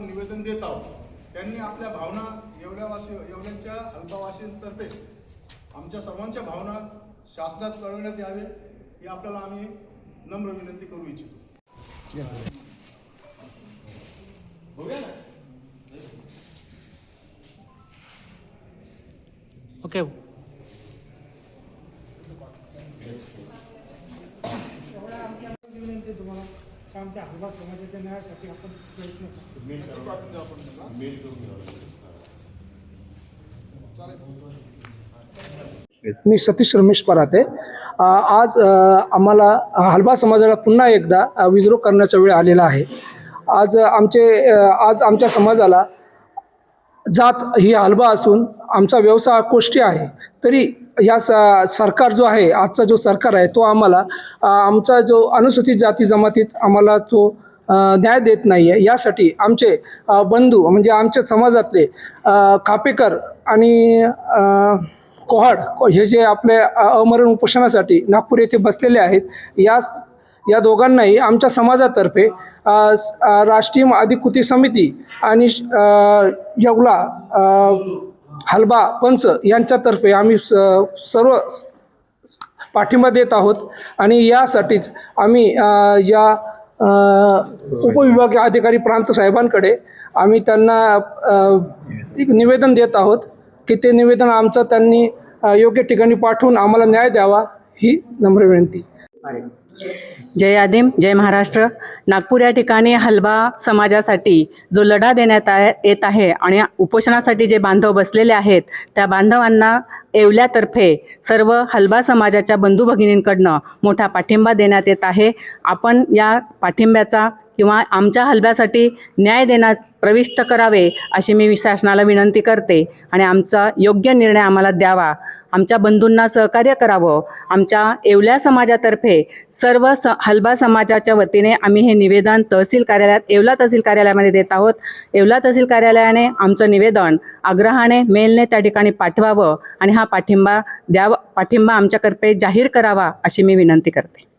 आपण निवेदन देत आहोत. त्यांनी आपल्या भावना येवल्यावासी येवल्याच्या अल्पवासींतर्फे आमच्या सर्वांच्या भावना शासनास कळवण्यात यावे ही आपल्याला आम्ही नम्र विनंती करू इच्छितो. ओके विनंती आहे का आमच्या हलवा समाजाच्या न्यायासाठी आपण प्रयत्न मी सतीश रमेश पराते. अ, आज अ, आम्हाला हलबा समाजाला पुन्हा एकदा अ, विद्रोह करण्याचा वेळ आलेला आहे. आज अ, आमचे अ, आज आमच्या समाजाला जात ही हलबा असून आमचा व्यवसाय कोष्टी आहे. तरी या स सरकार जो आहे आजचा जो सरकार आहे तो आम्हाला आमचा जो अनुसूचित जाती जमातीत आम्हाला तो न्याय देत नाही आहे यासाठी आमचे बंधू म्हणजे आमच्या समाजातले कापेकर आणि कोहाड हे जे आपल्या अमरण उपोषणासाठी नागपूर येथे बसलेले आहेत या या दोघांनाही आमच्या समाजातर्फे राष्ट्रीय अधिकृती समिती आणि श- येवला हलबा पंच यांच्यातर्फे आम्ही स- सर्व पाठिंबा देत आहोत. आणि यासाठीच आम्ही या उपविभागीय अधिकारी प्रांत साहेबांकडे आम्ही त्यांना एक निवेदन देत आहोत की ते निवेदन आमचं त्यांनी योग्य ठिकाणी पाठवून आम्हाला न्याय द्यावा ही नम्र विनंती. जय आदिम जय महाराष्ट्र. नागपूर या ठिकाणी हलबा समाजासाठी जो लढा देण्यात येत आहे आणि उपोषणासाठी जे बांधव बसलेले आहेत त्या बांधवांना येवल्यातर्फे सर्व हलबा समाजाच्या बंधू भगिनींकडनं मोठा पाठिंबा देण्यात येत आहे. आपण या पाठिंब्याचा किंवा आमच्या हलब्यासाठी न्याय देण्यास प्रविष्ट करावे अशी मी शासनाला विनंती करते आणि आमचा योग्य निर्णय आम्हाला द्यावा. आमच्या बंधूंना सहकार्य करावं. आमच्या येवल्या समाजातर्फे सर्व स हलबा समाजाच्या वतीने आम्ही हे निवेदन तहसील कार्यालयात येवला तहसील कार्यालयामध्ये देत आहोत. येवला तहसील कार्यालयाने आमचं निवेदन आग्रहाने मेलने त्या ठिकाणी पाठवावं आणि हा पाठिंबा द्यावा पाठिंबा आमच्यातर्फे जाहीर करावा अशी मी विनंती करते.